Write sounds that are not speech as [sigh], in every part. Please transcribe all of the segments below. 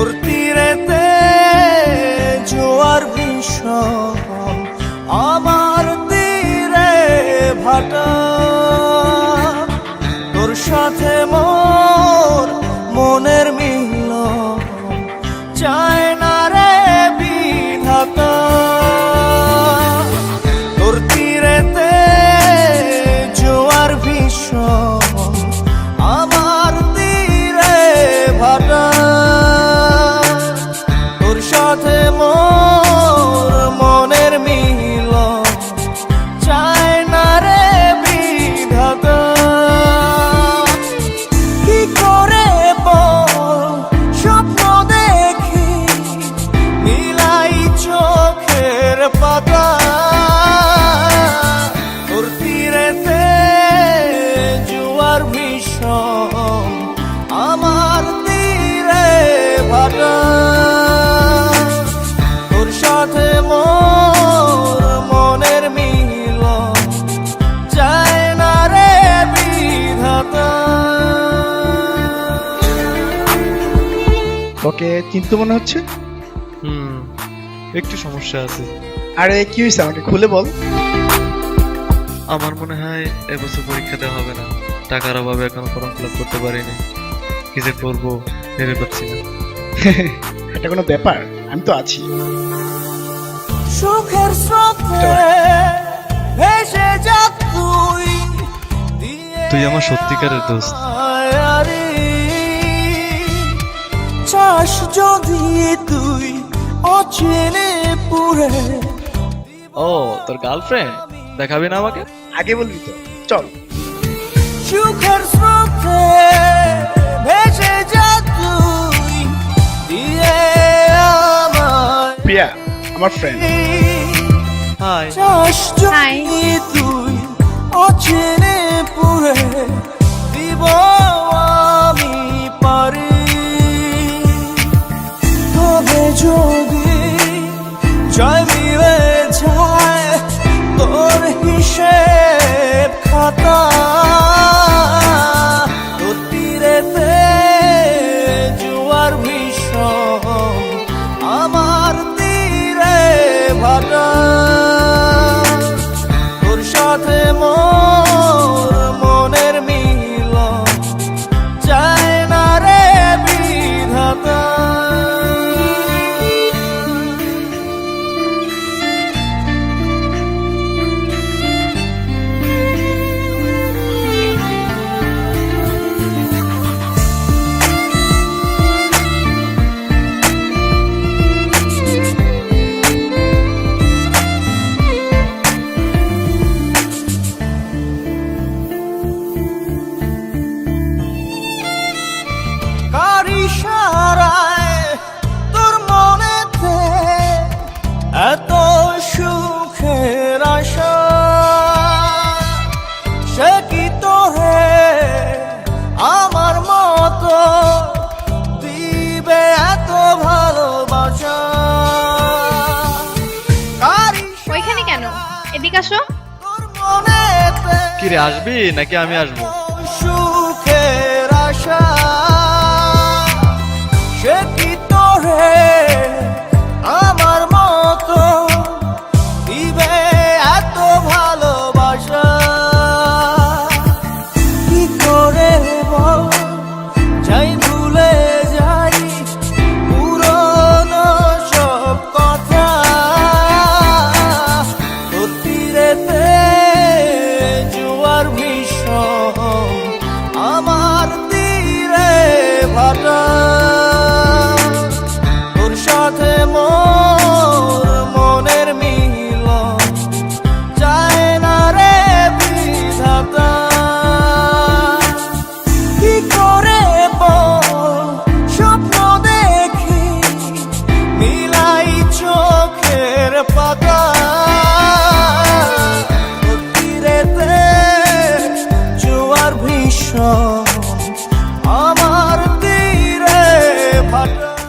তোর তীরেতে জোয়ার ভীষণ আমার তীরে ভাটা। তোর সাথে মোর মনের মিল চাই চোখের পাতা তোর তীরেতে জুয়ার ভীষণ আমার তীরে ভাটা তোর সাথে মোর মনের মিল না রে বিধাতা তোকে চিন্তা মনে হচ্ছে? হুম একটু সমস্যা আছে। আরে কি হয়েছে? আমাকে খুলে বল। আমার মনে হয় এবছর পরীক্ষা দেওয়া হবে না। টাকার অভাবে এখনও ফর্ম ফিল করতে পারিনি। কি যে করব ভেবে পাচ্ছি না। [laughs] এটা কোনো ব্যাপার? আমি তো আছি। সুখের স্রোতে ভেসে যা তুই তুই আমার সত্যিকারের দোস্ত। চাস যদি তুই অচেনে পুরে ও তোর গার্লফ্রেন্ড দেখাবি না আমাকে? আগে বলবি তো। চল। সুখের স্রোতে ভেসে যা তুই দিয়ে আমায়। প্রিয়া আমার ফ্রেন্ড হাই Hi. তুই অচেনে পুরে দিব আমি পারি। তবে যদি জয় ভাটা এদিকে আসো। তোর কি রে আসবি? নাকি আমি আসব? সুখের আশা ভাটা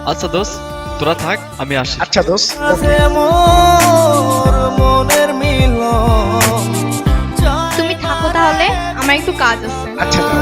আচ্ছা দোস্ত তোরা থাক আমি আসি। আচ্ছা দোস্ত তুমি থাকো তাহলে আমার একটু কাজ আছে। আচ্ছা।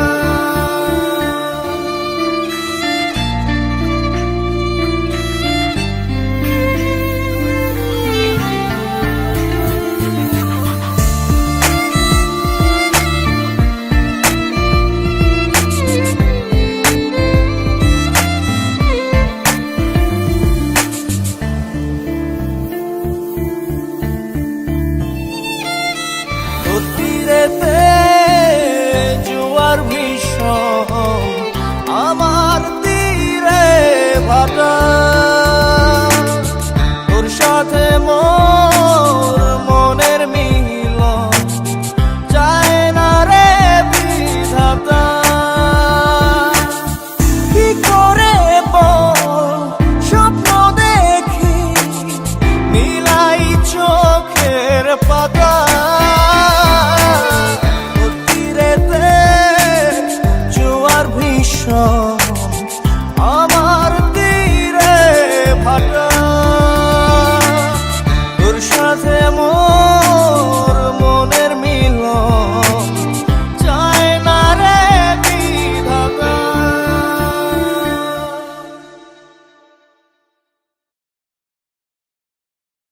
ভীষণ আমার তীরে ভাটা